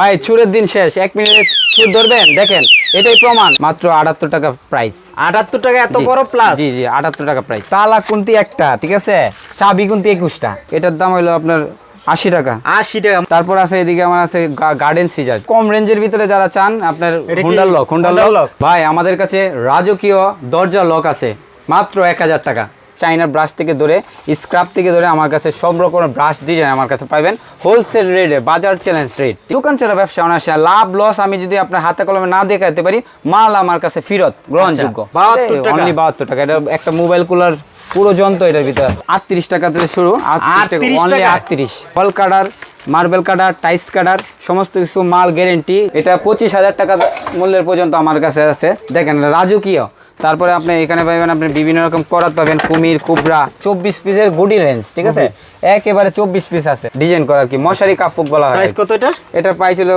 ভাই চুরের দিন শেষ। এক মিনিটে ছুর ধরবেন? দেখেন এটাই প্রমাণ। মাত্র আটাত্তর টাকা প্রাইস আটাত্তর টাকা এত বড় প্লাস জি জি আটাত্তর টাকা প্রাইস তালা কুন্তি একটা ঠিক আছে? চাবি কুন্তি একুশটা। এটার দাম হলো আপনার আশি টাকা। আশি টাকা। তারপর আছে এদিকে আমার আছে গার্ডেন সিজার কম রেঞ্জের ভিতরে যারা চান আপনার হুন্ডার লক হুন্ডার লক? ভাই আমাদের কাছে রাজকীয় দরজা লক আছে। মাত্র এক হাজার টাকা। চাইনার ব্রাশ থেকে ধরে স্ক্রাব থেকে ধরে আমার কাছে সব রকমের ব্রাশ ডিজাইন আমার কাছে পাবেন হোলসেল রেটে বাজার চ্যালেঞ্জ রেট দোকান ছাড়া ব্যবসা অনায়াসে লাভ লস আমি যদি আপনার হাতে কলমে না দেখাতে পারি মাল আমার কাছে ফিরত গ্রহণযোগ্য। আচ্ছা, 72 টাকা? অনলি বাহাত্তর টাকা। এটা একটা মোবাইল কুলার পুরো যন্ত্র এটার ভিতরে। আটত্রিশ টাকা থেকে শুরু আটত্রিশ টাকা 38 অনলি আটত্রিশ। ফল কাটার মার্বেল কাটার টাইস কাটার সমস্ত কিছু মাল গ্যারেন্টি এটা পঁচিশ হাজার টাকা মূল্যের পর্যন্ত আমার কাছে আছে। দেখেন রাজকীয়। তারপরে আপনি এখানে পাবেন আপনি বিভিন্ন রকম করাত পাবেন কুমির কুবরা চব্বিশ পিসের গুডি রেঞ্জ ঠিক আছে? একেবারে চব্বিশ পিস আছে ডিজাইন করার কি? মশারি কাপড় বলা হয়। প্রাইস কত এটা? এটা পাইছিল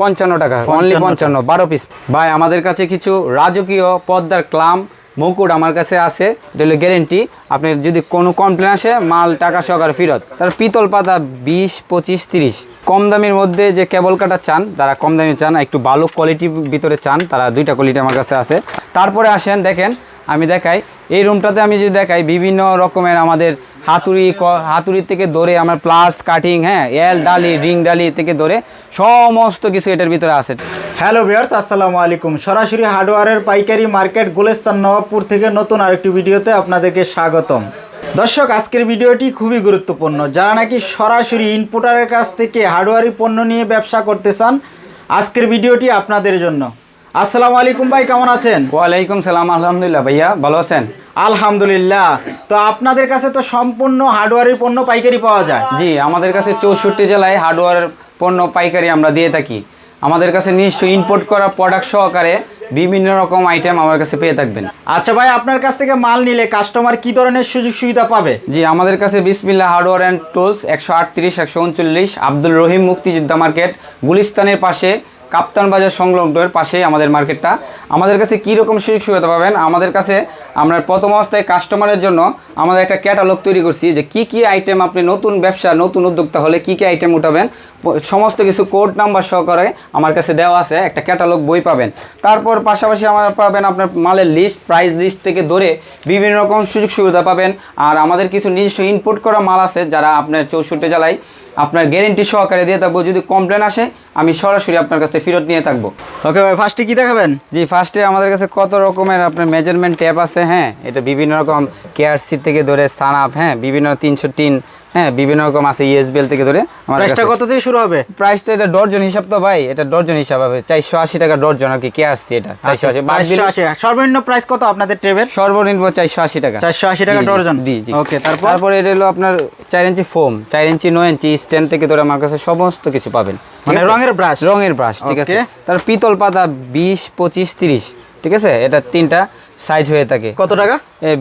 পঞ্চান্ন টাকা অনলি পঞ্চান্ন বারো পিস ভাই আমাদের কাছে কিছু রাজকীয় পদ্মার ক্লাম মুকুট আমার কাছে আছে, এটা হলো গ্যারেন্টি আপনি যদি কোনো কমপ্লেন আসে, মাল, টাকা সহকারে ফেরত। তার পিতল পাতা বিশ, পঁচিশ, তিরিশ। কম দামের মধ্যে যে কেবল কাটা চান তারা কম দামে চান, একটু ভালো কোয়ালিটির ভিতরে চান, তারা দুইটা কোয়ালিটি আমার কাছে আছে। তারপরে আসেন, দেখেন আমি দেখাই। এই রুমটাতে আমি যদি দেখাই, বিভিন্ন রকমের আমাদের হাতুড়ি হাতুড়ি থেকে ধরে আমার প্লাস কাটিং হ্যাঁ এল ডালি রিং ডালি থেকে ধরে সমস্ত কিছু এটার ভিতরে আছে। হ্যালো ভিউয়ার্স আসসালামু আলাইকুম। সরাসরি হার্ডওয়ারের পাইকারি মার্কেট গুলেস্তান নবাবপুর থেকে নতুন আরেকটি ভিডিওতে আপনাদেরকে স্বাগতম। দর্শক, আজকের ভিডিওটি খুবই গুরুত্বপূর্ণ। যারা নাকি সরাসরি ইনপুটারের কাছ থেকে হার্ডওয়ারি পণ্য নিয়ে ব্যবসা করতে চান, আজকের ভিডিওটি আপনাদের জন্য। আসসালামু আলাইকুম ভাই কেমন আছেন? ওয়ালাইকুম সালাম আলহামদুলিল্লাহ ভাইয়া ভালো আছেন? আলহামদুলিল্লাহ। তো আপনাদের কাছে তো সম্পূর্ণ হার্ডওয়ারের পণ্য পাইকারি পাওয়া যায়। জি আমাদের কাছে চৌষট্টি জেলায় হার্ডওয়্যার পণ্য পাইকারি আমরা দিয়ে থাকি। আমাদের কাছে নিশ্চয়ই ইম্পোর্ট করা প্রোডাক্ট সহকারে বিভিন্ন রকম আইটেম আমার কাছে পেয়ে থাকবেন। আচ্ছা ভাই আপনার কাছ থেকে মাল নিলে কাস্টমার কি ধরনের সুযোগ সুবিধা পাবে? জি আমাদের কাছে বিসমিল্লা হার্ডওয়্যার অ্যান্ড টুলস একশো আটত্রিশ একশো উনচল্লিশ আব্দুল রহিম মুক্তিযোদ্ধা মার্কেট গুলিস্তানের পাশে কাপ্তান বাজার সংলগ্নের পাশেই আমাদের মার্কেটটা। আমাদের কাছে কী রকম সুযোগ সুবিধা পাবেন? আমাদের কাছে আমরা প্রথম অবস্থায় কাস্টমারের জন্য আমাদের একটা ক্যাটালগ তৈরি করছি যে কি কি আইটেম আপনি নতুন ব্যবসা, নতুন উদ্যোক্তা হলে কি কি আইটেম উঠাবেন? সমস্ত কিছু কোড নাম্বার সহকারে আমার কাছে দেওয়া আছে, একটা ক্যাটালগ বই পাবেন। তারপর পাশাপাশি আমার পাবেন আপনার মালের লিস্ট প্রাইস লিস্ট থেকে ধরে বিভিন্ন রকম সুযোগ সুবিধা পাবেন। আর আমাদের কিছু নিজস্ব ইনপুট করা মাল আছে যারা আপনার চৌষট্টি জেলায় আপনার গ্যারেন্টি সহকারে দিয়ে থাকব। যদি কমপ্লেন আসে আমি সরাসরি আপনার কাছে ফেরত নিয়ে থাকব। ওকে ভাই ফার্স্টে কি দেখাবেন? জি ফার্স্টে আমাদের কাছে কত রকমের আপনার মেজারমেন্ট ট্যাপ আছে হ্যাঁ? এটা বিভিন্ন রকম কেয়ার সিট থেকে ধরে সান আপ হ্যাঁ? বিভিন্ন তিনশো টিন হ্যাঁ বিভিন্ন রকম আছে ইএসবিএল থেকে ধরে প্রাইসটা কত থেকে শুরু হবে? প্রাইসটা এটা ডর্জন হিসাব তো ভাই এটা ডর্জন হিসাব হবে। চারশো আশি টাকা ডর্জন আর কি কে আসছে এটা? চারশো আশি বাদ দিলে 480 সর্বনিম্ন প্রাইস কত আপনাদের সর্বনিম্ন চারশো আশি টাকা। 480 টাকা জি, জি, ডর্জন? জি জি। ওকে, তারপর? তারপরে এটা হলো আপনার চার ইঞ্চি ফোম চার ইঞ্চি নয় ইঞ্চি স্ট্যান্ড থেকে ধরে আমার কাছে সমস্ত কিছু পাবেন। মানে রঙের ব্রাশ রঙের ব্রাশ ঠিক আছে? তার পিতল পাতা বিশ পঁচিশ তিরিশ ঠিক আছে? এটা তিনটা সাইজ হয়ে থাকে। কত টাকা?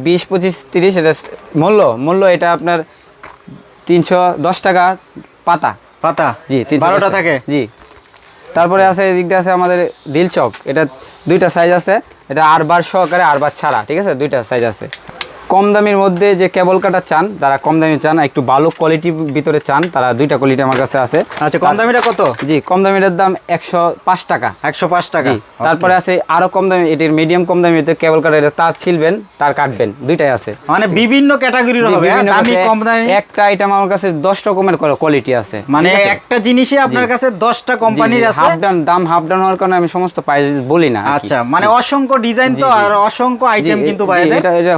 বিশ পঁচিশ তিরিশ এটা মূল্য। মূল্য এটা আপনার তিনশো দশ টাকা পাতা। পাতা? জি বারোটা থাকে? জি। তারপরে আছে এদিক দিয়ে আছে আমাদের ডিল চক এটা দুইটা সাইজ আছে। এটা আর বার সহকারে আর বার ছাড়া ঠিক আছে? দুইটা সাইজ আছে। কম দামের মধ্যে যে কেবল কাটা চান যারা কম দামি চান একটু ভালো কোয়ালিটির ভিতরে চান তারা দুইটা কোয়ালিটি আমার কাছে আছে। আচ্ছা কম দামিটা কত? জি কম দামিটার দাম একশো পাঁচ টাকা। একশো পাঁচ টাকা তারপরে আছে আরও কম দামি এটির মিডিয়াম কম দামি কেবল কাটা এটা তার ছিলবেন তার কাটবেন দুইটাই আছে। মানে বিভিন্ন ক্যাটাগরির হবে হ্যাঁ? দামি কম দামি? একটা আইটেম আমার কাছে দশ রকমের কোয়ালিটি আছে মানে একটা জিনিসই আপনার কাছে দশটা কোম্পানির আছে? হাফ ডাউন দাম হাফ ডাউন হওয়ার কারণে আমি সমস্ত প্রাইস বলি না আচ্ছা মানে অসংখ্য ডিজাইন তো। আর অসংখ্য আইটেম কিন্তু এটা এটা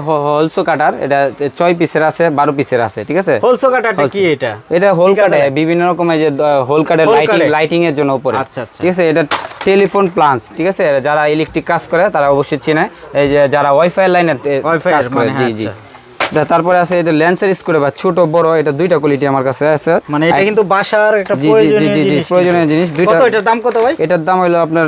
হোলসো কাটার এটা ছয় পিসের আছে বারো পিসের আছে ঠিক আছে? হোলসো কাটাটা কি এটা? এটা হোল কাটে বিভিন্ন রকমের যে হোল কাটের লাইটিং লাইটিং এর জন্য উপরে। আচ্ছা, আচ্ছা। ঠিক আছে এটা টেলিফোন প্লান্স ঠিক আছে? যারা ইলেকট্রিক কাজ করে তারা অবশ্যই চেনে। এই যে যারা ওয়াইফাই লাইনের Wi-Fi কাজ করে মানে, জি জি। আচ্ছা। তারপরে আছে এটা ল্যান্সের স্ক্রু বা ছোট বড় এটা দুইটা কোয়ালিটি আমার কাছে আছে। মানে এটা কিন্তু বাসার একটা প্রয়োজনীয় জিনিস প্রয়োজনীয় জিনিস, দুইটা- কত এটার দাম কত ভাই? এটার দাম হলো আপনার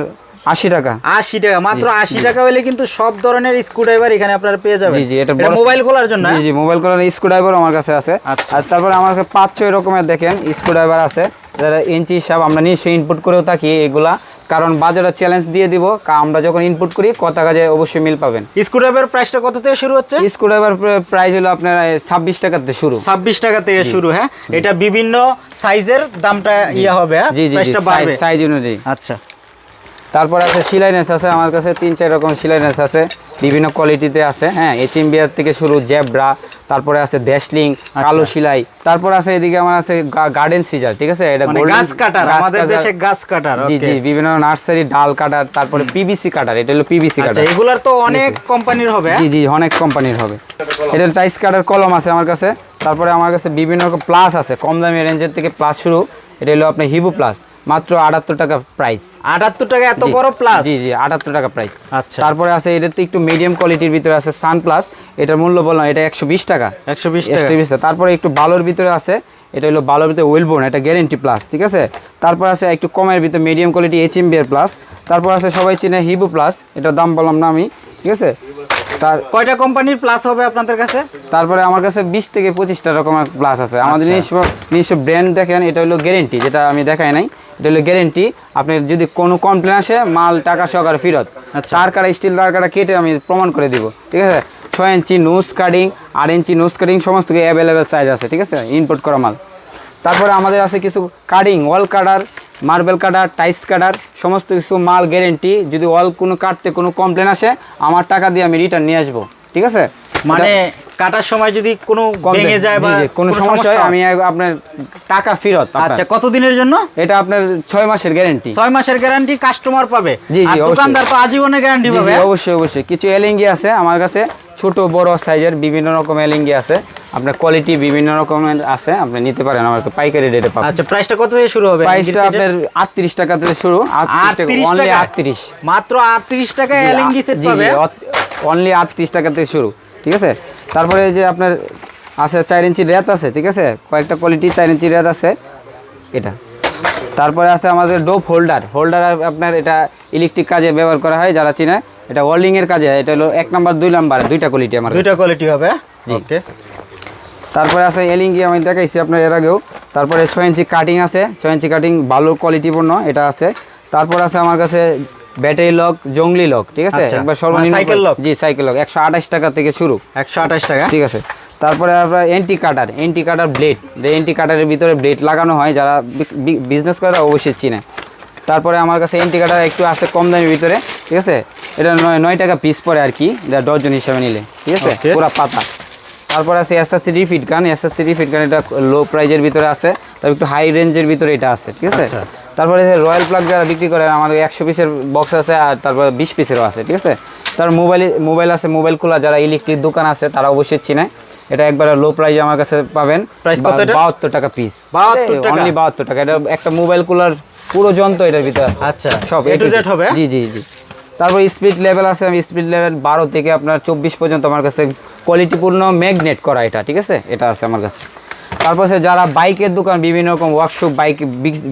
আশি টাকা। আশি টাকা মাত্র আশি টাকা হলে কিন্তু সব ধরনের স্ক্রুড্রাইভার এখানে আপনারা পেয়ে যাবেন। জি জি এটা মোবাইল খোলার জন্য জি হ্যাঁ? জি মোবাইল খোলার স্ক্রুড্রাইভার আমার কাছে আছে। আচ্ছা। আর তারপরে আমার কাছে পাঁচ ছয় রকমের দেখেন স্ক্রুড্রাইভার আছে। যারা ইঞ্চি হিসাব আমরা নিশ্চয়ই ইনপুট করেও থাকি এগুলা। কারণ বাজারে চ্যালেঞ্জ দিয়ে দিব আমরা যখন ইনপুট করি কত কাজে অবশ্যই মিল পাবেন। স্ক্রুড্রাইভার প্রাইসটা কত থেকে শুরু হচ্ছে? স্ক্রুড্রাইভার প্রাইস হলো আপনার ছাব্বিশ টাকা থেকে শুরু। ছাব্বিশ টাকা থেকে শুরু হ্যাঁ? এটা বিভিন্ন সাইজের দামটা ইয়ে হবে হ্যাঁ? জি জি সাইজ অনুযায়ী। আচ্ছা। তারপরে আছে সিলাইনেস আছে আমার কাছে তিন চার রকম সিলাইনেস আছে বিভিন্ন কোয়ালিটিতে আছে হ্যাঁ এইচ বিয়ার থেকে শুরু জেব্রা তারপরে আছে দেশলিং আচ্ছা। কালো সিলাই তারপর আছে এদিকে আমার আছে গার্ডেন সিজার ঠিক আছে? এটা মানে গাছ কাটার আমাদের দেশে গাছ কাটার জি জি বিভিন্ন নার্সারি ডাল কাটার তারপরে পিবিসি কাটার এটা হলো পিবিসি আচ্ছা কাটার। এগুলার তো অনেক কোম্পানির হবে হ্যাঁ? জি জি অনেক কোম্পানির হবে। এটার টাইস কাটার কলম আছে আমার কাছে তারপরে আমার কাছে বিভিন্ন রকম প্লাস আছে কম দামি রেঞ্জের থেকে প্লাস শুরু এটা হলো আপনার হিবু প্লাস মাত্র আটাত্তর টাকা প্রাইস আটাত্তর টাকা এত বড় প্লাস জি জি আটাত্তর টাকা প্রাইস আচ্ছা। তারপরে আছে এটাতে একটু মিডিয়াম কোয়ালিটির ভিতরে আছে সান প্লাস এটার মূল্য বললাম এটা একশো বিশ টাকা। একশো বিশ একশো বিশ টাকা। তারপরে একটু বালোর ভিতরে আছে এটা হলো বালোর ভিতরে ওয়েলবোন এটা গ্যারেন্টি প্লাস ঠিক আছে? তারপর আছে একটু কমের ভিতরে medium quality H M bear plus তারপর আছে সবাই চিনে হিবু প্লাস এটার দাম বললাম না আমি ঠিক আছে? তার কয়টা কোম্পানির প্লাস হবে আপনাদের কাছে? তারপরে আমার কাছে বিশ থেকে পঁচিশটা রকমের প্লাস আছে। আমাদের আচ্ছা। নিজস্ব নিজস্ব ব্র্যান্ড দেখেন এটা হলো গ্যারেন্টি যেটা আমি দেখাই নাই। এটা হলো গ্যারেন্টি আপনি যদি কোনো কমপ্লেন আসে মাল টাকা সহকারে ফেরত। আচ্ছা। তার কাটা স্টিল তার কাটা কেটে আমি প্রমাণ করে দিব। ঠিক আছে? ছয় ইঞ্চি নোজ কাটিং আট ইঞ্চি নোজ কাটিং সমস্ত অ্যাভেলেবেল সাইজ আছে ঠিক আছে? ইনপুট করা মাল। তারপরে আমাদের আছে কিছু কাটিং ওয়াল কাটার মার্বেল কাটার টাইস কাটার সমস্ত কিছু মাল গ্যারেন্টি যদি ওয়াল কোনো কাটতে কোনো কমপ্লেন আসে আমার টাকা দিয়ে আমি রিটার্ন নিয়ে আসব। ঠিক আছে? মানে কাটার সময় যদি কোনো ভেঙে যায় বা কোনো সমস্যা হয় আমি আপনার টাকা ফেরত আচ্ছা কত দিনের জন্য? এটা আপনার ছয় মাসের গ্যারেন্টি ছয় মাসের গ্যারান্টি কাস্টমার পাবে। জি, জি, আর দোকানদার তো আজীবনের গ্যারান্টি পাবে হ্যাঁ? অবশ্যই অবশ্যই। কিছু এলিঙ্গি আছে আমার কাছে ছোট বড় সাইজের বিভিন্ন রকম এলিঙ্গি আছে। আপনার কোয়ালিটি বিভিন্ন রকমের আছে আপনি নিতে পারেন আমার কাছে পাইকারি রেটে পাবেন। আচ্ছা প্রাইসটা কত থেকে শুরু হবে? প্রাইসটা আপনার আটত্রিশ টাকা থেকে শুরু আটত্রিশ অনলি টাকা? আটত্রিশ। মাত্র আটত্রিশ টাকা এলএনজি সেট পাবে? অনলি আটত্রিশ টাকা থেকে শুরু। ঠিক আছে? তারপরে এই যে আপনার আছে চার ইঞ্চি রেত আছে ঠিক আছে? কয়েকটা কোয়ালিটি চার ইঞ্চি রেত আছে এটা। তারপরে আছে আমাদের ডোপ হোল্ডার। হোল্ডার আপনার এটা ইলেকট্রিক কাজে ব্যবহার করা হয় যারা চিনে। এটা ওয়েল্ডিংয়ের কাজে এটা হলো এক নাম্বার দুই নাম্বার দুইটা কোয়ালিটি আমার। দুইটা কোয়ালিটি হবে। ওকে। তারপরে আছে এলিঙ্গি আমি দেখাইছি আপনার এর আগেও। তারপরে ছয় ইঞ্চি কাটিং আছে ছয় ইঞ্চি কাটিং ভালো কোয়ালিটিপূর্ণ এটা আছে। তারপর আছে আমার কাছে ব্যাটারি লক জঙ্গলি লক ঠিক আছে? আচ্ছা, একবার সর্বনিম্ন মানে সাইকেল লক? জি সাইকেল লক। একশো আঠাশ টাকা থেকে শুরু। একশো আঠাশ টাকা? ঠিক আছে। তারপরে আপনার anti cutter anti cutter blade. Anti কাটারের ভিতরে ব্লেড লাগানো হয় যারা বিজনেস করে তারা অবশ্যই চিনে। তারপরে আমার কাছে এন্টি কাটার একটু আছে কম দামের ভিতরে ঠিক আছে? এটা নয় নয় টাকা পিস পরে আর কি এটা ডজন হিসাবে নিলে ঠিক আছে? পুরো পাতা। তারপর আছে এসএসসি রিফিট গান এসএসসি রিফিট গান এটা লো প্রাইজের ভিতরে আছে তারপর একটু হাই রেঞ্জের ভিতরে এটা আছে ঠিক আছে? আচ্ছা। তারপরে রয়্যাল প্লাগ যারা বিক্রি করে আমাদের একশো পিসের বক্স আছে আর তারপর বিশ পিসেরও আছে ঠিক আছে? তার মোবাইল মোবাইল আছে মোবাইল খোলা যারা ইলেকট্রিক দোকান আছে তারা অবশ্যই চিনে। এটা একবার লো প্রাইজে আমার কাছে পাবেন। Price কত এটা? বাহাত্তর টাকা পিস 72 টাকা? অনলি বাহাত্তর টাকা। এটা একটা মোবাইল কুলার পুরো যন্ত্র এটার ভিতরে আছে। আচ্ছা। সব এ টু জেড হবে? জি জি জি। তারপর স্পিড লেভেল আছে আমি স্পিড লেভেল বারো থেকে আপনার চব্বিশ পর্যন্ত আমার কাছে কোয়ালিটিপূর্ণ ম্যাগনেট করা এটা ঠিক আছে? এটা আছে আমার কাছে। তারপর যারা বাইকের দোকান বিভিন্ন রকম ওয়ার্কশপ বাইক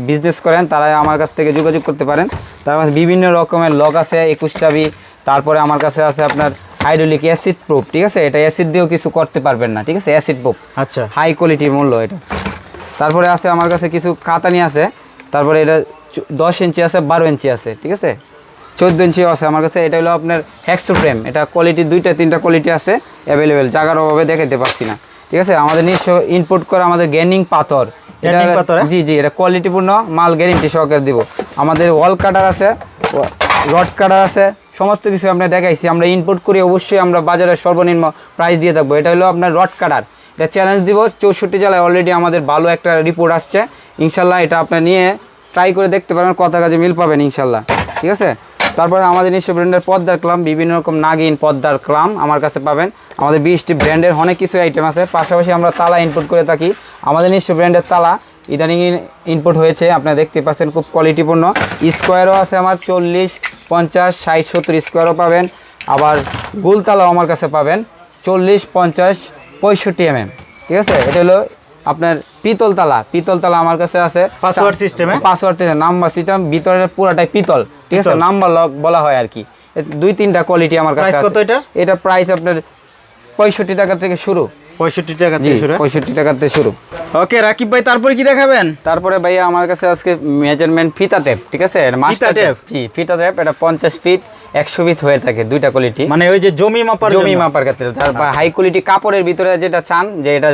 বিজনেস করেন তারা আমার কাছ থেকে যোগাযোগ করতে পারেন। তার কাছে বিভিন্ন রকমের লক আছে একুশ চাবি তারপরে আমার কাছে আছে আপনার হাইড্রোলিক অ্যাসিড প্রুফ ঠিক আছে? এটা অ্যাসিড দিয়েও কিছু করতে পারবেন না ঠিক আছে? অ্যাসিড প্রুফ আচ্ছা। হাই কোয়ালিটির মূল্য এটা। তারপরে আছে আমার কাছে কিছু কাতানি আছে তারপরে এটা দশ ইঞ্চি আছে বারো ইঞ্চি আছে ঠিক আছে? চোদ্দ ইঞ্চিও আছে আমার কাছে এটা হলো আপনার হ্যাক্সো ফ্রেম এটা কোয়ালিটি দুইটা তিনটা কোয়ালিটি আছে অ্যাভেলেবেল জায়গার অভাবে দেখাতে পারছি না। ঠিক আছে? আমাদের নিজস্ব ইনপুট করা আমাদের গেনিং পাথর। হ্যাঁ? জি জি এটা কোয়ালিটিপূর্ণ মাল গ্যারেন্টি সহকারে দিব। আমাদের ওয়াল কাটার আছে রড কাটার আছে সমস্ত কিছু আমরা দেখাইছি। আমরা ইনপুট করি অবশ্যই আমরা বাজারে সর্বনিম্ন প্রাইস দিয়ে থাকব। এটা হলো আপনার রড কাটার এটা চ্যালেঞ্জ দিব চৌষট্টি জেলায় অলরেডি আমাদের ভালো একটা রিপোর্ট আসছে। ইনশাল্লাহ এটা আপনার নিয়ে ট্রাই করে দেখতে পারেন কথা কাজে মিল পাবেন ইনশাল্লাহ। ঠিক আছে? তারপরে আমাদের নিজস্ব ব্র্যান্ডের পদ্মার ক্লাম, বিভিন্ন রকম নাগিন পদ্মার ক্লাম আমার কাছে পাবেন। আমাদের বিশটি ব্র্যান্ডের অনেক কিছু আইটেম আছে, পাশাপাশি আমরা তালা ইনপুট করে থাকি। আমাদের নিজস্ব ব্র্যান্ডের তালা ইদানিং ইনপুট হয়েছে, আপনারা দেখতে পাচ্ছেন খুব কোয়ালিটিপূর্ণ স্কোয়ারও আছে আমার চল্লিশ, পঞ্চাশ, ষাট, সত্তর স্কোয়ারও পাবেন। আবার গুলতালাও আমার কাছে পাবেন, চল্লিশ, পঞ্চাশ, পঁয়ষট্টি এমএম ঠিক আছে? এটা হলো আপনার পিতল তালা পিতল আমার কাছে আছে। System এ? পাসওয়ার্ড নাম্বার সিস্টেম ভিতরের পুরোটাই পিতল। ঠিক আছে? নাম্বার লক বলা হয় আর কি। দুই তিনটা কোয়ালিটি আমার কাছে কত এটার? এটা প্রাইস আপনার পঁয়ষট্টি টাকা থেকে শুরু। পঁয়ষট্টি টাকা থেকে শুরু পঁয়ষট্টি টাকাতে শুরু। ওকে রাকিব ভাই তারপরে কি দেখাবেন? তারপরে ভাইয়া আমার কাছে আজকে মেজারমেন্ট ফিতা টেপ ঠিক আছে? Master tape? জি ফিতা টেপ এটা পঞ্চাশ ফিট একশো ফিট হয়ে থাকে দুইটা কোয়ালিটি মানে ওই যে জমি মাপার জমি মাপার ক্ষেত্রে হাই কোয়ালিটি কাপড়ের ভিতরে যেটা চান যে এটা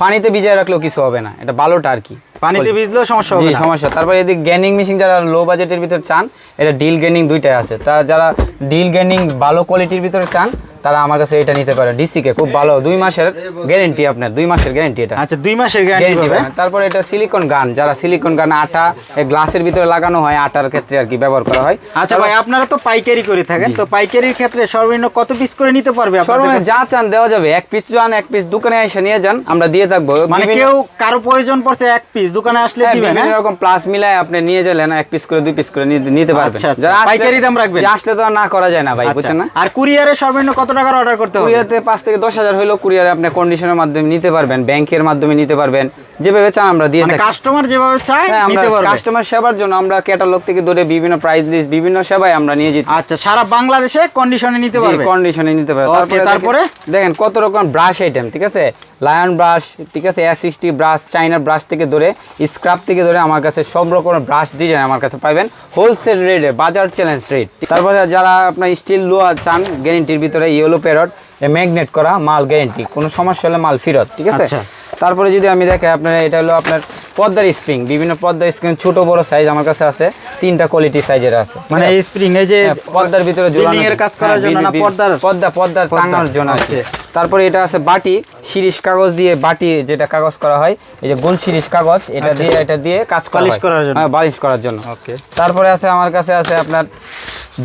পানিতে ভিজিয়ে রাখলেও কিছু হবে না। এটা ভালোটা আর কি। পানিতে ভিজলেও সমস্যা হবে সমস্যা। তারপরে এদিক গেনিং মেশিন যারা লো বাজেটের ভিতরে চান এটা ডিল গেনিং দুইটাই আছে। যারা ডিল গেনিং ভালো কোয়ালিটির ভিতরে চান তারা আমার কাছে এটা নিতে পারে। ডিসিকে খুব ভালো। দুই মাসের গ্যারেন্টি আপনার দুই মাসের গ্যারেন্টি এটা। আচ্ছা দুই মাসের গ্যারেন্টি পাবেন। এটা সিলিকন গান যারা সিলিকন গান আটা গ্লাসের ভিতরে লাগানো হয় আটার ক্ষেত্রে আর কি ব্যবহার করা হয়। আচ্ছা ভাই আপনারা তো পাইকারি করে থাকেন। তো পাইকারির ক্ষেত্রে সর্বনিম্ন কত পিস করে নিতে পারবে সর্বনিম্ন যা চান দেওয়া যাবে। এক পিস চান এক পিস দোকানে এসে নিয়ে যান আমরা দিয়ে থাকব। মানে কেউ কারও প্রয়োজন পড়ছে এক পিস দোকানে আসলে হ্যাঁ, দিবেন হ্যাঁ? রকম প্লাস মিলায় আপনি নিয়ে গেলেন এক পিস করে দুই পিস করে নিতে- পারবেন আচ্ছা, আচ্ছা। যারা পাইকারি দাম রাখবেন? আসলে তো না করা যায় না ভাই আচ্ছা। বুঝছেন না আর কুরিয়ারে সর্বনিম্ন কত টাকার অর্ডার করতে হবে কুরিয়াতে পাঁচ থেকে দশ হাজার হইলেও কুরিয়ারে আপনি কন্ডিশনের মাধ্যমে নিতে পারবেন ব্যাংকের মাধ্যমে নিতে পারবেন যেভাবে চান আমরা দিয়ে মানে থাকি কাস্টমার যেভাবে চায় হ্যাঁ নিতে পারবে কাস্টমার সেবার জন্য আমরা ক্যাটালগ থেকে ধরে বিভিন্ন প্রাইস লিস্ট বিভিন্ন সেবায় আমরা নিয়ে যেতে আচ্ছা সারা বাংলাদেশে কন্ডিশনে নিতে পারবে কন্ডিশনে নিতে পারবে তারপরে তারপরে? দেখেন- দেখেন কত রকম ব্রাশ আইটেম ঠিক আছে লায়ন ব্রাশ ঠিক আছে অ্যাসিস্টি ব্রাশ চাইনা ব্রাশ থেকে ধরে স্ক্রাব থেকে ধরে আমার কাছে সব রকমের ব্রাশ ডিজাইন আমার কাছে পাবেন হোলসেল রেটে বাজার চ্যালেঞ্জ রেট তারপরে যারা আপনার স্টিল লোয়া চান গ্যারেন্টির ভিতরে ইয়েলো প্যারট ম্যাগনেট করা, মাল গ্যারেন্টি কোনো সমস্যা হলে মাল ফেরত, ঠিক আছে? আচ্ছা। তারপরে যদি আমি দেখি আপনার এটা হলো আপনার পদ্মার স্প্রিং বিভিন্ন পদ্মার স্প্রিং ছোট বড় সাইজ আমার কাছে আছে তিনটা কোয়ালিটি সাইজের আছে। মানে এই স্প্রিং এই যে হ্যাঁ, পর্দার ভিতরে ঝুলানো এর কাজ করার হ্যাঁ, জন্য না পর্দার পর্দা পর্দার টাঙানোর জন্য আছে। তারপরে এটা আছে বাটি শিরিষ কাগজ দিয়ে বাটি যেটা কাগজ করা হয় এই যে গোল শিরিষ কাগজ এটা দিয়ে এটা দিয়ে কাজ বালিশ করার জন্য। হ্যাঁ, বালিশ করার জন্য। ওকে তারপরে আছে আমার কাছে আছে আপনার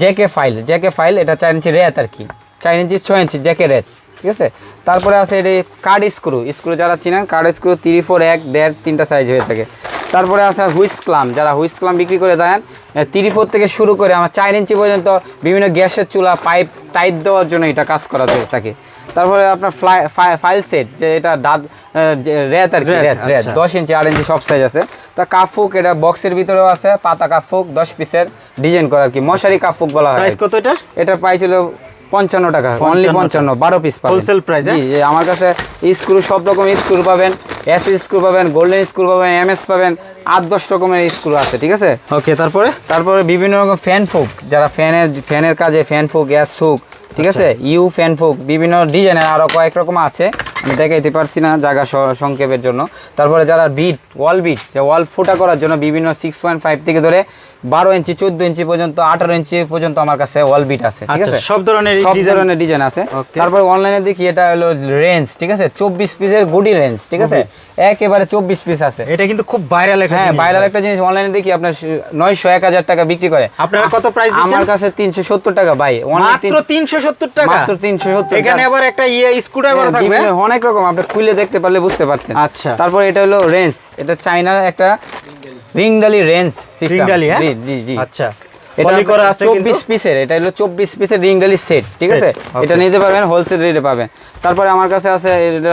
জেকে ফাইল জেকে ফাইল এটা চার ইঞ্চি রেত আর কি। চার ইঞ্চি ছয় ইঞ্চি জেকে রেত। ঠিক আছে? তারপরে আছে এটি কার্ড স্ক্রু স্ক্রু যারা চিনেন কার্ড স্ক্রু থ্রি ফোর এক দেড় তিনটা সাইজ হয়ে থাকে। তারপরে আছে হুইস ক্লাম যারা হুইস ক্লাম বিক্রি করে দেন থ্রি ফোর থেকে শুরু করে আমার চার ইঞ্চি পর্যন্ত বিভিন্ন গ্যাসের চুলা পাইপ টাইট দেওয়ার জন্য এটা কাজ করা হয়ে থাকে। তারপরে আপনার ফ্লাই ফাইল সেট যে এটা দাঁত রেত আর কি রেত, রেত আচ্ছা। দশ ইঞ্চি আট ইঞ্চি সব সাইজ আছে। তা কাপফুক এটা বক্সের ভিতরেও আছে পাতা কাপফুক দশ পিসের ডিজাইন করা আর কি। মশারি কাপফুক বলা হয়। কত এটা এটা প্রাইস হলো পঞ্চান্ন টাকা অনলি পঞ্চান্ন বারো পিস? জি জি, আমার কাছে স্ক্রু সব রকম স্ক্রু পাবেন এস স্ক্রু পাবেন গোল্ডেন স্ক্রু পাবেন এম এস পাবেন আট দশ রকমের স্ক্রু আছে ঠিক আছে? ওকে তারপরে? তারপরে বিভিন্ন রকম ফ্যান ফুক যারা ফ্যানের ফ্যানের কাজে ফ্যান ফুক গ্যাস ফুক ঠিক আছে? ইউ ফ্যান ফুক বিভিন্ন ডিজাইনের আরও কয়েক রকম আছে আমি দেখাইতে পারছি না জায়গা সংক্ষেপের জন্য। তারপরে যারা বিট ওয়াল বিট যে ওয়াল ফুটা করার জন্য বিভিন্ন সিক্স পয়েন্ট ফাইভ থেকে ধরে বারো ইঞ্চি চোদ্দ ইঞ্চি পর্যন্ত আঠারো ইঞ্চি পর্যন্ত আমার কাছে ওয়াল বিট আছে ঠিক আচ্ছা আছে? সব ধরনের সব ধরনের ডিজাইন আছে। তারপর অনলাইনে দেখি এটা হলো রেঞ্জ ঠিক আছে? চব্বিশ পিসের গুডি রেঞ্জ ঠিক আছে? একেবারে চব্বিশ পিস আছে। এটা কিন্তু খুব ভাইরাল একটা হ্যাঁ ভাইরাল একটা জিনিস অনলাইনে দেখি আপনার নয়শো এক হাজার টাকা বিক্রি করে। আপনার কত প্রাইস আমার কাছে তিনশো সত্তর টাকা ভাই। মাত্র তিনশো সত্তর টাকা? মাত্র তিনশো সত্তর এখানে আবার একটা ইয়ে স্ক্রুড্রাইভার হ্যাঁ, থাকবে? অনেক রকম আপনি খুলে দেখতে পারলে বুঝতে পারতেন। আচ্ছা। তারপর এটা হলো রেঞ্জ এটা চাইনার একটা রিংডালি রেঞ্জ সিস্টেম রিংডালি, হ্যাঁ? জি জি জি। আচ্ছা। এটা করা আছে কিন্তু। চব্বিশ পিসের এটা হলো চব্বিশ পিসের রিংডালি সেট ঠিক আছে? এটা নিতে পারবেন হোলসেল রেটে পাবেন। তারপরে আমার কাছে আছে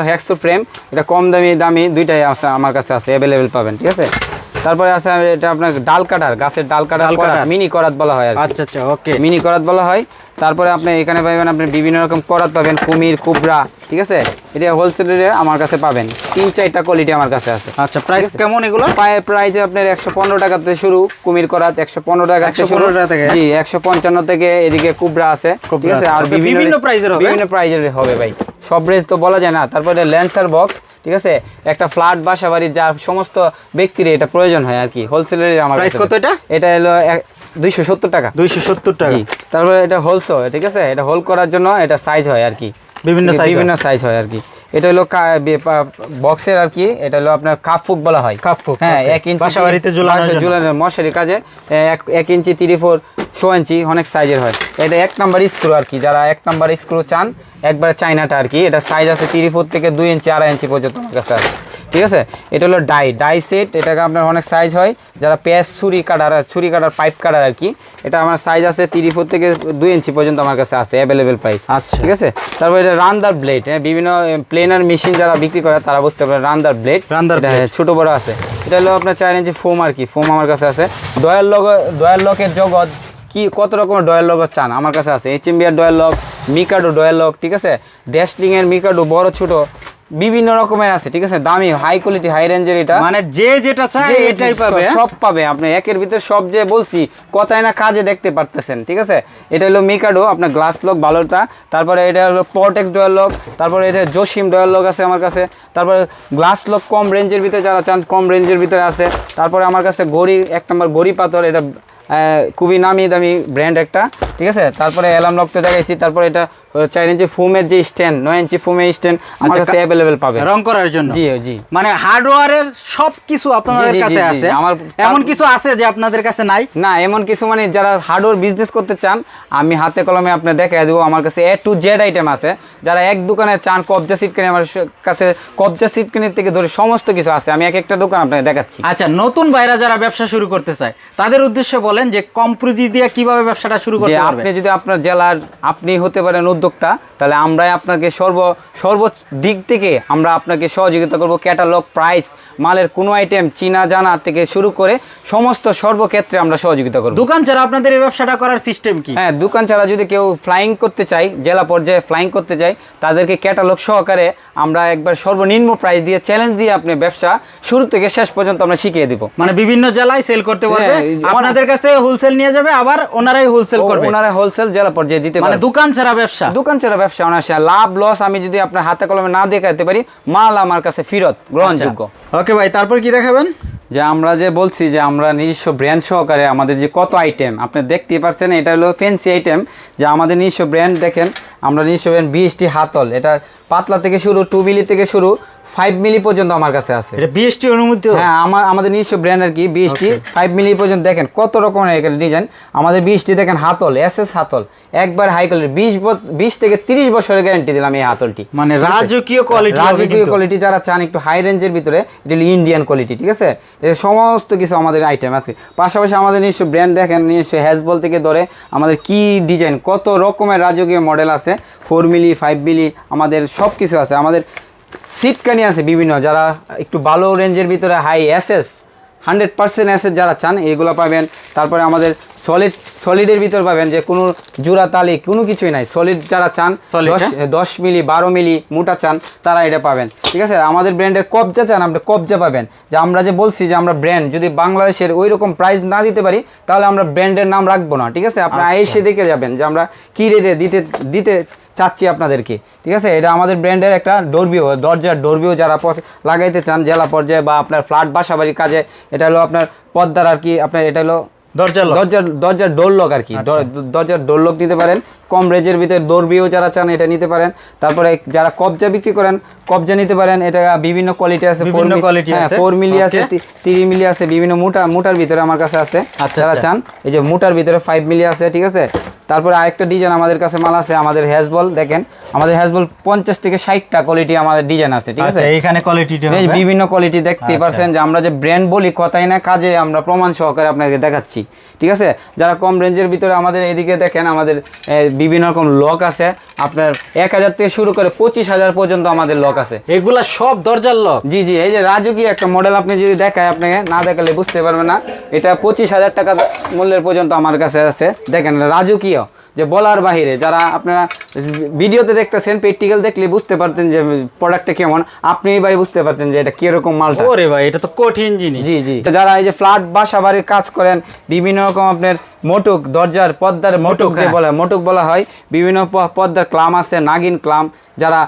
হ্যাক্সো ফ্রেম এটা কম দামি দামি দুইটাই আছে আমার কাছে আছে পাবেন ঠিক আছে? তারপরে আছে এটা আপনার ডাল কাটার গাছের ডাল কাটার মিনি করাত বলা হয় আচ্ছা আচ্ছা ওকে মিনি করাত বলা হয়। তারপরে আপনি এখানে পাবেন আপনি বিভিন্ন রকম করাত পাবেন কুমির কুবরা ঠিক আছে? এটা হোলসেলের আমার কাছে পাবেন। তিন চারটা কোয়ালিটি আমার কাছে আছে। আচ্ছা প্রাইস কেমন এগুলো পায়ে প্রাইজে আপনার একশো পনেরো টাকাতে শুরু কুমির করাত একশো পনেরো টাকা 115 টাকা থেকে? জি একশো পঞ্চান্ন থেকে এদিকে কুবরা আছে। ঠিক আছে। আর বিভিন্ন বিভিন্ন হবে? বিভিন্ন প্রাইজের হবে ভাই। সব রেঞ্জ তো বলা যায় না। তারপরে ল্যান্সার বক্স ঠিক আছে? একটা ফ্ল্যাট বাসা বাড়ি যা সমস্ত ব্যক্তির এটা প্রয়োজন হয় আর কি। হোলসেলের আমার কত এটা? এটা হলো দুইশো সত্তর টাকা। দুইশো সত্তর টাকা। জি। তারপরে এটা হোলসো ঠিক আছে? এটা হোল করার জন্য এটা সাইজ হয় আর কি। বিভিন্ন size বিভিন্ন সাইজ হয় আর কি। এটা হলো বক্সের আর কি। এটা হলো আপনার বলা হয়। হ্যাঁ. এক ইঞ্চি বাসা বাড়িতে ঝুলানোর মশারি কাজে এক ইঞ্চি তিরি ফোর শো ইঞ্চি অনেক সাইজের হয়। এটা এক নাম্বার স্ক্রু আর কি। যারা এক নাম্বার স্ক্রু চান একবারে চাইনাটা আর কি। এটা সাইজ আছে তিরি ফোর থেকে দুই ইঞ্চি আড়াই ইঞ্চি পর্যন্ত আমার কাছে আছে। ঠিক আছে? এটা হলো ডাই। ডাই সেট এটাকে আপনার অনেক সাইজ হয়। যারা পেঁয়াজ ছুরি কাটার ছুরি কাটার পাইপ কাটার আর কি এটা আমার সাইজ আছে তিরি ফোর থেকে দুই ইঞ্চি পর্যন্ত আমার কাছে আছে অ্যাভেলেবেল প্রাইস আচ্ছা। ঠিক আছে? তারপর এটা রান্দার ব্লেড হ্যাঁ বিভিন্ন প্লেনার মেশিন যারা বিক্রি করে তারা বুঝতে পারে রান্দার ব্লেড রান্দার blade। ছোট বড় আছে। এটা হলো আপনার চার ইঞ্চি ফোম আর কি ফোম আমার কাছে আছে। ডয়াল লগ ডয়াল লকের জগৎ কি কত রকমের ডয়াল লক চান? আমার কাছে আছে। H M B R dial lock Mikado dial lock ঠিক আছে? ড্যাশলিং এর মিকাডো বড় ছোট। বিভিন্ন রকমের আছে ঠিক আছে? দামি হাই কোয়ালিটি হাই রেঞ্জের এটা। মানে যে যেটা চায় এটাই পাবে? সব পাবে আপনি। একের ভিতর সব যে বলছি কথায় না কাজে দেখতে পারতেছেন ঠিক আছে? এটা হলো মিকাডো আপনার গ্লাস লক ভালোটা তারপরে এটা হলো পটেক্স ডয়াল লক তারপরে এটা জসিম ডয়াল লক আছে আমার কাছে। তারপরে গ্লাস লক কম রেঞ্জের ভিতরে যারা চান কম রেঞ্জের ভিতরে আছে। তারপরে আমার কাছে গড়ি এক নম্বর গড়ি পাথর এটা খুবই নামি দামি ব্র্যান্ড একটা ঠিক আছে? তারপরে অ্যালার্ম লক তো দেখাইছি তারপরে এটা চার ইঞ্চি ফোমের যে স্ট্যান্ড নয় ইঞ্চি ফোমের স্ট্যান্ড আমার কাছে অ্যাভেলেবেল পাবে রং করার জন্য? জি জি। মানে হার্ডওয়্যারের সব কিছু আপনাদের কাছে। আছে? আমার- এমন কিছু আছে যে আপনাদের কাছে নাই? না এমন কিছু মানে যারা হার্ডওয়্যার বিজনেস করতে চান আমি হাতে কলমে আপনার দেখাই দেবো। আমার কাছে এ টু জেড আইটেম আছে। যারা এক দোকানে চান কবজা সিট কিনে আমার কাছে কবজা সিট কিনে থেকে ধরে সমস্ত কিছু আছে। আমি এক একটা দোকান আপনাকে দেখাচ্ছি। আচ্ছা নতুন ভাইরা যারা ব্যবসা শুরু করতে চায় তাদের উদ্দেশ্যে বলেন যে কম পুঁজি দিয়ে কীভাবে ব্যবসাটা শুরু করতে আপনি যদি আপনার জেলার আপনি হতে পারেন উদ্যোক্তা তাহলে আমরাই আপনাকে সর্ব সর্ব দিক থেকে আমরা আপনাকে সহযোগিতা করব। ক্যাটালগ প্রাইস মালের কোনো আইটেম চিনা জানা থেকে শুরু করে সমস্ত সর্বক্ষেত্রে আমরা সহযোগিতা করব। দোকান ছাড়া আপনাদের এই ব্যবসাটা করার সিস্টেম কি? হ্যাঁ দোকান ছাড়া যদি কেউ ফ্লাইং করতে চাই জেলা পর্যায়ে ফ্লাইং করতে চাই তাদেরকে ক্যাটালগ সহকারে আমরা একবার সর্বনিম্ন প্রাইস দিয়ে চ্যালেঞ্জ দিয়ে আপনি ব্যবসা শুরু থেকে শেষ পর্যন্ত আমরা শিখিয়ে দিব। মানে বিভিন্ন জেলায় সেল করতে পারবে। হ্যাঁ, আপনাদের কাছ থেকে হোলসেল নিয়ে যাবে আবার ওনারাই হোলসেল করবে। ওনারা হোলসেল জেলা পর্যায়ে দিতে মানে দোকান ছাড়া ব্যবসা। দোকান ছাড়া ব্যবসা অনায়াসে। লাভ লস আমি যদি আপনার হাতে কলমে না দেখাতে পারি মাল আমার কাছে ফেরত গ্রহণযোগ্য। ওকে ভাই তারপর কি দেখাবেন? যে আমরা যে বলছি যে আমরা নিজস্ব ব্র্যান্ড সহকারে আমাদের যে কত আইটেম আপনি দেখতেই পারছেন এটা হলো ফ্যান্সি আইটেম যে আমাদের নিজস্ব ব্র্যান্ড দেখেন আমরা নিজস্ব ব্র্যান্ড বিএসটি হাতল। এটা পাতলা থেকে শুরু টু থেকে শুরু। ফাইভ মিলি পর্যন্ত আমার কাছে আছে। এটা বিএসটি অনুমতি হ্যাঁ আমার আমাদের নিজস্ব ব্র্যান্ড আর কি বিএসটি ফাইভ মিলি পর্যন্ত দেখেন কত রকমের এখানে ডিজাইন আমাদের বিএসটি দেখেন হাতল এস এস হাতল। একবার হাই কোয়ালিটি বিশ বিশ থেকে তিরিশ বছরের গ্যারান্টি দিলাম এই হাতলটি। মানে রাজকীয় কোয়ালিটি রাজকীয় কোয়ালিটি যারা চান একটু হাই রেঞ্জের ভিতরে এটা ইন্ডিয়ান কোয়ালিটি ঠিক আছে? এর সমস্ত কিছু আমাদের আইটেম আছে। পাশাপাশি আমাদের নিজস্ব ব্র্যান্ড দেখেন নিজস্ব হ্যাজবল থেকে ধরে আমাদের কি ডিজাইন কত রকমের রাজকীয় মডেল আছে। ফোর মিলি ফাইভ মিলি আমাদের সব কিছু আছে। আমাদের সিটকানি আছে বিভিন্ন যারা একটু ভালো রেঞ্জের ভিতরে high access hundred percent access যারা চান এগুলো পাবেন। তারপরে আমাদের সলিড সলিডের ভিতর পাবেন যে কোনো জোড়া তালি কোনো কিছুই নাই। সলিড যারা চান দশ- হ্যাঁ? দশ মিলি বারো মিলি মোটা চান তারা এটা পাবেন। ঠিক আছে? আমাদের ব্র্যান্ডের কবজা চান আপনি কবজা পাবেন। যে আমরা যে বলছি যে আমরা ব্র্যান্ড যদি বাংলাদেশের ওই রকম প্রাইস না দিতে পারি তাহলে আমরা ব্র্যান্ডের নাম রাখব না। ঠিক আছে? আপনি আচ্ছা। এসে দেখে যাবেন যে আমরা কী রেটে দিতে দিতে চাচ্ছি আপনাদেরকে ঠিক আছে এটা আমাদের ব্র্যান্ডের একটা ডোরবিও দরজার ডোরবিও যারা লাগাইতে চান জেলা পর্যায়ে বা আপনার ফ্ল্যাট বাসা বাড়ির কাজে এটা হলো আপনার পদ্মার আর কি আপনার এটা হলো। দরজার দরজার ডোর লক আর কি আচ্ছা। দরজার ডোর লক নিতে পারেন কম রেঞ্জের ভিতরে দৌড়বিও যারা চান এটা নিতে পারেন তারপরে যারা কবজা বিক্রি করেন কবজা নিতে পারেন এটা বিভিন্ন কোয়ালিটি আছে বিভিন্ন আছে। ফোর মিলি আছে Okay. তিরি মিলি আছে বিভিন্ন মোটা মোটার ভিতরে আমার কাছে আছে আচ্ছা, যারা আচ্ছা। চান এই যে মোটার ভিতরে ফাইভ মিলি আছে ঠিক আছে তারপরে আরেকটা ডিজাইন আমাদের কাছে মাল আছে আমাদের হ্যাজবল দেখেন আমাদের হ্যাজবল পঞ্চাশ থেকে ষাটটা কোয়ালিটি আমাদের ডিজাইন আছে ঠিক আছে? আচ্ছা এইখানে কোয়ালিটিটা এই বিভিন্ন কোয়ালিটি দেখতে আচ্ছা। পারছেন যে আমরা যে ব্র্যান্ড বলি কথাই না কাজে আমরা প্রমাণ সহকারে আপনাকে দেখাচ্ছি ঠিক আছে? যারা কম রেঞ্জের ভিতরে আমাদের এদিকে দেখেন আমাদের বিভিন্ন রকম লক আছে আপনার এক হাজার থেকে শুরু করে পঁচিশ হাজার পর্যন্ত আমাদের লক আছে। এগুলা সব দরজার লক জি জি এই যে রাজকীয় একটা মডেল আপনি যদি দেখায় আপনাকে না দেখালে বুঝতে পারবেন না এটা পঁচিশ হাজার টাকা মূল্যের পর্যন্ত আমার কাছে আছে। দেখেন রাজকীয়। যে বলার বাহিরে যারা আপনারা ভিডিওতে দেখতেছেন প্র্যাকটিক্যাল দেখলে বুঝতে পারতেন যে প্রোডাক্টটা কেমন। আপনি ভাই বুঝতে পারতেন যে এটা কীরকম মালটা। ওরে ভাই এটা তো কঠিন জিনিস। জি জি। যারা এই যে ফ্ল্যাট বাসা বাড়ির কাজ করেন বিভিন্ন রকম আপনার মোটুক দরজার পদ্মার মোটুক যে হ্যাঁ। বলে মোটুক বলা হয়। বিভিন্ন পদ্মার ক্লাম আছে নাগিন ক্লাম যারা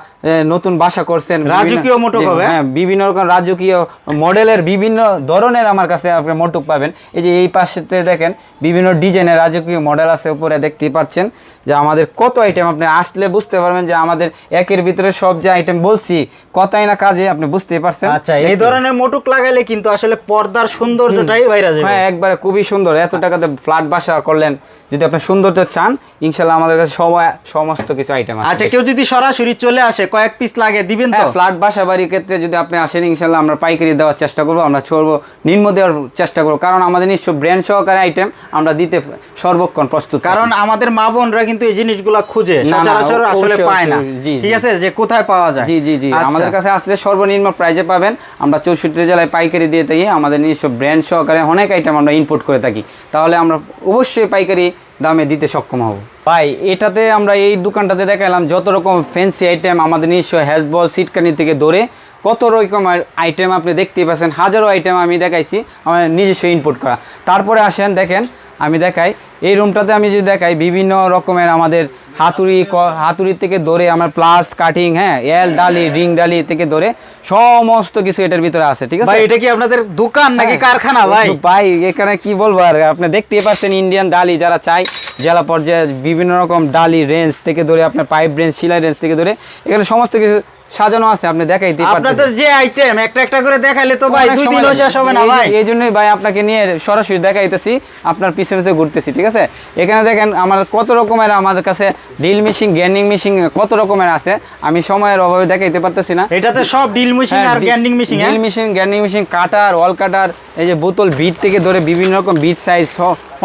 নতুন বাসা করছেন রাজকীয় মোটুক হবে? হ্যাঁ। বিভিন্ন রকম রাজকীয় মডেলের বিভিন্ন ধরনের আমার কাছে আপনি মোটুক পাবেন। এই যে এই পাশেতে দেখেন বিভিন্ন ডিজাইনের রাজকীয় মডেল আছে উপরে দেখতেই পাচ্ছেন যে আমাদের কত আইটেম আপনি আসলে বুঝতে পারবেন যে আমাদের একের ভিতরে সব যে আইটেম বলছি কথাই না কাজে আপনি বুঝতেই পারছেন। আচ্ছা এই ধরনের মোটুক লাগাইলে কিন্তু আসলে পর্দার সৌন্দর্যটাই বাইরে যাবে। হ্যাঁ একবারে খুবই সুন্দর। এত টাকাতে ফ্ল্যাট বাসা করলেন যদি আপনি সৌন্দর্য চান ইনশাল্লাহ আমাদের কাছে সময় সমস্ত কিছু আইটেম আছে। আচ্ছা কেউ যদি সরাসরি চলে আসে কয়েক পিস লাগে দিবেন তো? ফ্ল্যাট বাসা বাড়ির ক্ষেত্রে যদি আপনি আসেন ইনশাল্লাহ আমরা পাইকারি দেওয়ার চেষ্টা করব আমরা ছড়বো নিম্ন দেওয়ার চেষ্টা করব। কারণ আমাদের নিশ্চয় ব্র্যান্ড সহকারে আইটেম আমরা দিতে সর্বক্ষণ প্রস্তুত কারণ আমাদের মা বোনরা কিন্তু এই জিনিসগুলো খুঁজে সচরাচর আসলে পায় না। জি, ঠিক আছে যে কোথায় পাওয়া যায়। জি জি জি আচ্ছা। আমাদের কাছে আসলে সর্বনিম্ন প্রাইজে পাবেন। আমরা চৌষট্টি জেলায় পাইকারি দিয়ে থাকি আমাদের নিজস্ব ব্র্যান্ড সহকারে অনেক আইটেম আমরা ইনপুট করে থাকি। তাহলে আমরা অবশ্যই পাইকারি দামে দিতে সক্ষম হব। ভাই, এটাতে আমরা এই দোকানটাতে দেখালাম যত রকম ফ্যান্সি আইটেম আমাদের নিজস্ব হ্যাজবল সিটকানি থেকে ধরে কত রকমের আইটেম আপনি দেখতেই পাচ্ছেন, হাজারো আইটেম আমি দেখাইছি আমার নিজস্ব ইনপুট করা। তারপরে আসেন, দেখেন, আমি দেখাই। এই রুমটাতে আমি যদি দেখাই, বিভিন্ন রকমের আমাদের হাতুড়ি হাতুড়ি থেকে ধরে আমার প্লাস কাটিং হ্যাঁ এল ডালি রিং ডালি থেকে ধরে সমস্ত কিছু এটার ভিতরে আছে ঠিক আছে ভাই এটা কি আপনাদের দোকান নাকি হ্যাঁ। কারখানা ভাই ভাই এখানে কি বলব আর আপনি দেখতেই পাচ্ছেন ইন্ডিয়ান ডালি যারা চাই জেলা পর্যায়ে বিভিন্ন রকম ডালি রেঞ্জ থেকে ধরে আপনার পাইপ রেঞ্জ সিলাই রেঞ্জ থেকে ধরে এখানে সমস্ত কিছু সাজানো আছে আপনি দেখাইতে আপনাদের যে আইটেম একটা একটা করে দেখাইলে তো ভাই দুই দিনও শেষ হবে না ভাই। এই জন্যই ভাই আপনাকে নিয়ে সরাসরি দেখাইতেছি আপনার পিছনে তো ঘুরতেছি ঠিক আছে? এখানে দেখেন আমার কত রকমের আমাদের কাছে ড্রিল মেশিন গ্যান্ডিং মেশিন কত রকমের আছে আমি সময়ের অভাবে দেখাইতে পারতেছি না। এটাতে সব ডিল মেশিন আর grinding machine drill machine grinding machine cutter all cutter এই যে বোতল বিট থেকে ধরে বিভিন্ন রকম বিট সাইজ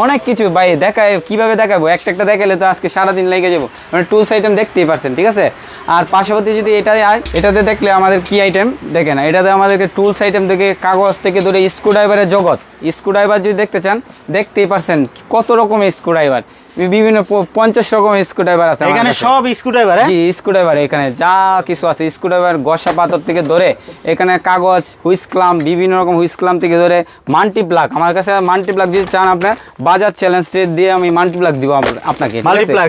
অনেক কিছু ভাই দেখায় কীভাবে দেখাবো? একটা একটা দেখালে তো আজকে সারাদিন লেগে যাব। মানে টুলস আইটেম দেখতেই পারছেন ঠিক আছে? আর পাশাপাশি যদি এটা আয় এটাতে দেখলে আমাদের কি আইটেম দেখে না এটাতে আমাদেরকে টুলস আইটেম থেকে কাগজ থেকে ধরে স্ক্রুড্রাইভারের জগৎ। স্ক্রুড্রাইভার যদি দেখতে চান, দেখতেই পারছেন কত রকমের স্ক্রুড্রাইভার বিভিন্ন পঞ্চাশ রকমের স্ক্রুড্রাইভার আছে এখানে সব স্ক্রুড্রাইভার জি স্ক্রুড্রাইভার এখানে যা কিছু আছে স্ক্রুড্রাইভার গসা পাথর থেকে ধরে এখানে কাগজ বিভিন্ন রকম থেকে ধরে মাল্টি প্লাগ আমার কাছে মাল্টি প্লাগ যদি চান আপনার বাজার চ্যালেঞ্জ দিয়ে আমি মাল্টি প্লাগ দিব আপনাকে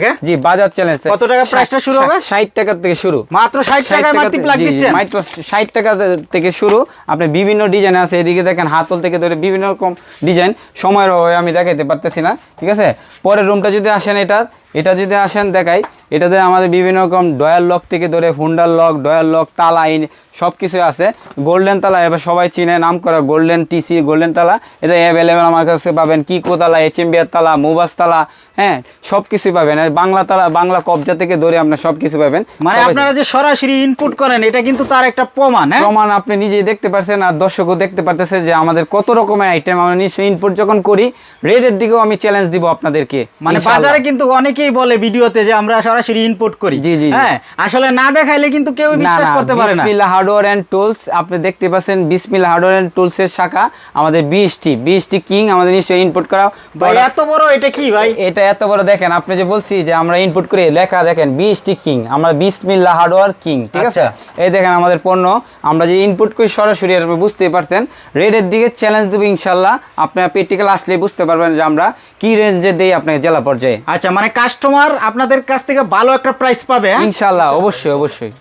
হ্যাঁ? জি বাজার চ্যালেঞ্জ কত টাকা price টা শুরু হবে? টাকা থেকে শুরু। মাত্র 60 টাকায় মাল্টি প্লাগ দিচ্ছেন? মাত্র ষাট টাকা থেকে শুরু। আপনি বিভিন্ন ডিজাইন আছে এদিকে দেখেন হাতল থেকে ধরে বিভিন্ন রকম ডিজাইন সময়ের অভাবে আমি দেখাইতে পারতেছি না ঠিক আছে? পরের রুমটা যদি আসেন এটা এটা যদি আসেন দেখাই, এটাতে আমাদের বিভিন্ন রকম ডয়াল লক থেকে ধরে, হুন্ডার লক, ডয়াল লক, তালা ইন সব কিছু আছে। গোল্ডেন তালা এবার সবাই চিনে নাম করা গোল্ডেন টিসি গোল্ডেন তালা এটা অ্যাভেলেবেল আমার কাছে পাবেন। কিকো তালা এইচ এম তালা মুবাস তালা হ্যাঁ সব কিছুই পাবেন। আর বাংলা তালা বাংলা কবজা থেকে ধরে আপনার সব কিছু পাবেন। মানে আপনারা যে সরাসরি ইনপুট করেন এটা কিন্তু তার একটা প্রমাণ হ্যাঁ? প্রমাণ আপনি নিজেই দেখতে পাচ্ছেন আর দর্শকও দেখতে পারতেছে যে আমাদের কত রকমের আইটেম আমরা নিশ্চয়ই ইনপুট যখন করি রেটের দিকেও আমি চ্যালেঞ্জ দিব আপনাদেরকে মানে। বাজারে কিন্তু অনেকেই বলে ভিডিওতে যে আমরা সরাসরি ইনপুট করি জি, জি। হ্যাঁ? আসলে না দেখাইলে কিন্তু কেউ বিশ্বাস করতে পারে না। হার্ডওয়্যার অ্যান্ড টুলস আপনি দেখতে পাচ্ছেন বিসমিল্লাহ হার্ডওয়্যার অ্যান্ড টুলসের শাখা আমাদের বিএসটি বিএসটি কিং আমাদের নিশ্চয়ই ইনপুট করা ভাই এত বড় এটা কি ভাই? এটা এত বড় দেখেন আপনি যে বলছি যে আমরা ইনপুট করে লেখা দেখেন বিএসটি কিং আমরা বিসমিল্লাহ হার্ডওয়্যার কিং ঠিক আছে? আচ্ছা। এই দেখেন আমাদের পণ্য আমরা যে ইনপুট করি সরাসরি আপনি বুঝতে পারছেন। রেটের দিকে চ্যালেঞ্জ দেবো ইনশাল্লাহ আপনার প্র্যাকটিক্যাল আসলে বুঝতে পারবেন যে আমরা কি রেঞ্জে দেই আপনাকে জেলা পর্যায়ে। আচ্ছা মানে কাস্টমার আপনাদের কাছ থেকে ভালো একটা প্রাইস পাবে হ্যাঁ? ইনশাল্লাহ অবশ্যই অবশ্যই।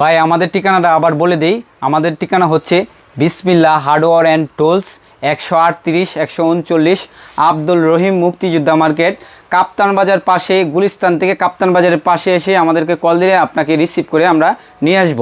ভাই, আমাদের ঠিকানাটা আবার বলে দিই। আমাদের ঠিকানা হচ্ছে বিসমিল্লা হার্ডওয়্যার অ্যান্ড টোলস, একশো আটত্রিশ, একশো উনচল্লিশ, আব্দুল রহিম মুক্তিযোদ্ধা মার্কেট। কাপ্তান বাজার পাশে, গুলিস্তান থেকে কাপ্তান বাজারের পাশে এসে আমাদেরকে কল দিলে আপনাকে রিসিভ করে আমরা নিয়ে আসব।